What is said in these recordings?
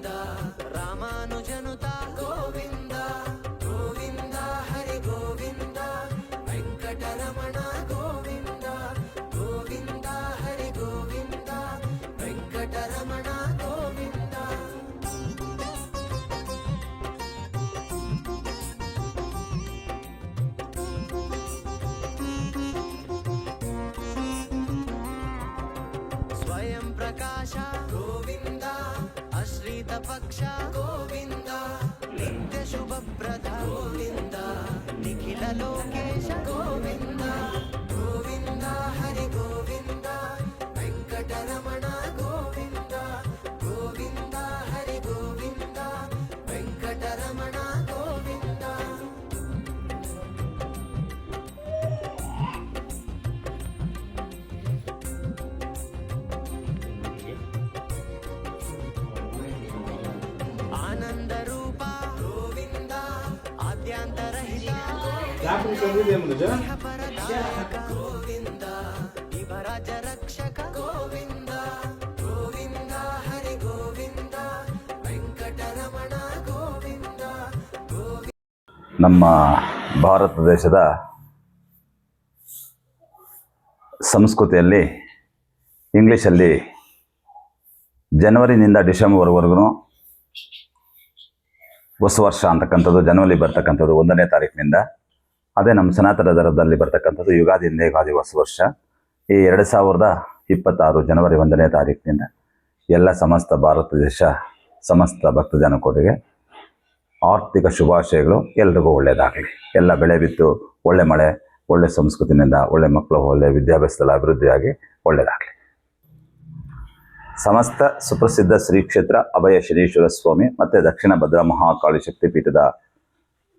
ಗೋವಿಂದ ರಾಮಾನುಜನುತ హిత పక్ష గోవింద నిత్య శుభప్రద గోవింద నిఖిల లోకేశ గోవింద. ನಮ್ಮ ಭಾರತ ದೇಶದ ಸಂಸ್ಕೃತಿಯಲ್ಲಿ ಇಂಗ್ಲೀಷಲ್ಲಿ ಜನವರಿನಿಂದ ಡಿಸೆಂಬರ್ವರೆಗೂ ಹೊಸ ವರ್ಷ ಅಂತಕ್ಕಂಥದ್ದು, ಜನವರಿ ಬರ್ತಕ್ಕಂಥದ್ದು ಒಂದನೇ ತಾರೀಕಿನಿಂದ ಅದೇ ನಮ್ಮ ಸನಾತನ ಧರ್ಮದಲ್ಲಿ ಬರ್ತಕ್ಕಂಥದ್ದು ಯುಗಾದಿಯಿಂದ ಯುಗಾದಿ ಹೊಸ ವರ್ಷ. ಈ ಎರಡು ಸಾವಿರದ ಇಪ್ಪತ್ತಾರು ಜನವರಿ ಒಂದನೇ ತಾರೀಕಿನಿಂದ ಎಲ್ಲ ಸಮಸ್ತ ಭಾರತ ದೇಶ, ಸಮಸ್ತ ಭಕ್ತ ಜನಕೋಟಿಗೆ ಆರ್ಥಿಕ ಶುಭಾಶಯಗಳು. ಎಲ್ರಿಗೂ ಒಳ್ಳೆಯದಾಗಲಿ. ಎಲ್ಲ ಬೆಳೆ ಬಿತ್ತು, ಒಳ್ಳೆ ಮಳೆ, ಒಳ್ಳೆ ಸಂಸ್ಕೃತಿನಿಂದ, ಒಳ್ಳೆ ಮಕ್ಕಳು, ಒಳ್ಳೆ ವಿದ್ಯಾಭ್ಯಾಸದಲ್ಲಿ ಅಭಿವೃದ್ಧಿಯಾಗಿ ಒಳ್ಳೆಯದಾಗಲಿ. ಸಮಸ್ತ ಸುಪ್ರಸಿದ್ಧ ಶ್ರೀ ಕ್ಷೇತ್ರ ಅಭಯ ಶನೀಶ್ವರ ಸ್ವಾಮಿ ಮತ್ತು ದಕ್ಷಿಣ ಭದ್ರಾ ಮಹಾಕಾಳಿ ಶಕ್ತಿ ಪೀಠದ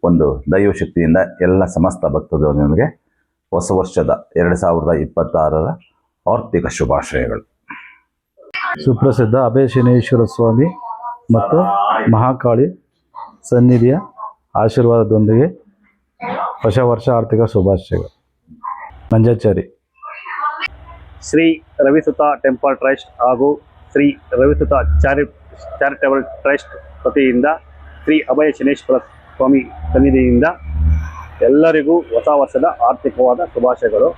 ಒಂದು ದೈವ ಶಕ್ತಿಯಿಂದ ಎಲ್ಲ ಸಮಸ್ತ ಭಕ್ತರಿಗೆ ಹೊಸ ವರ್ಷದ ಎರಡು ಸಾವಿರದ ಇಪ್ಪತ್ತಾರರ ಆರ್ಥಿಕ ಶುಭಾಶಯಗಳು. ಸುಪ್ರಸಿದ್ಧ ಅಭಯ ಶನೇಶ್ವರ ಸ್ವಾಮಿ ಮತ್ತು ಮಹಾಕಾಳಿ ಸನ್ನಿಧಿಯ ಆಶೀರ್ವಾದದೊಂದಿಗೆ ಹೊಸ ವರ್ಷ ಆರ್ಥಿಕ ಶುಭಾಶಯಗಳು. ಮಂಜಾಚಾರಿ. ಶ್ರೀ ರವಿಸುತ ಟೆಂಪಲ್ ಟ್ರಸ್ಟ್ ಹಾಗೂ ಶ್ರೀ ರವಿಸುತ ಚಾರಿ, ಚಾರಿಟಬಲ್ ಟ್ರಸ್ಟ್ ವತಿಯಿಂದ ಶ್ರೀ ಅಭಯ ಶನೇಶ್ವರ ಸ್ವಾಮಿ ಸನ್ನಿಧಿಯಿಂದ ಎಲ್ಲರಿಗೂ ಹೊಸ ವರ್ಷದ ಆರ್ಥಿಕವಾದ ಶುಭಾಶಯಗಳು.